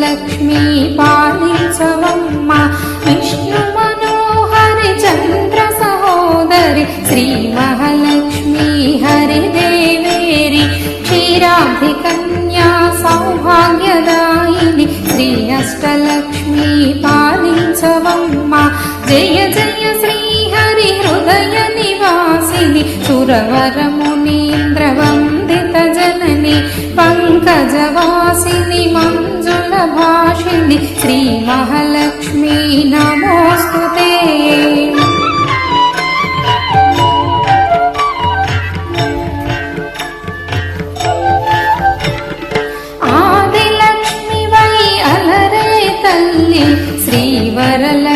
लक्ष्मी पालिसवम्मा विष्णुमनोहरि चन्द्रसहोदरि श्रीमहालक्ष्मी हरिदेवेरि क्षीराधिकन्या सौभाग्यदायिनि श्री अष्टलक्ष्मी पालिसवम्मा जय जय श्रीहरिहृदयनिवासिनि सुरवरमुनीन्द्रवन्दितजननि पङ्कजवासि శ్రీ శ్రీమహాలక్ష్మీ నమోస్తు ఆదిలక్ష్మి వై అలరే తల్లి శ్రీవరల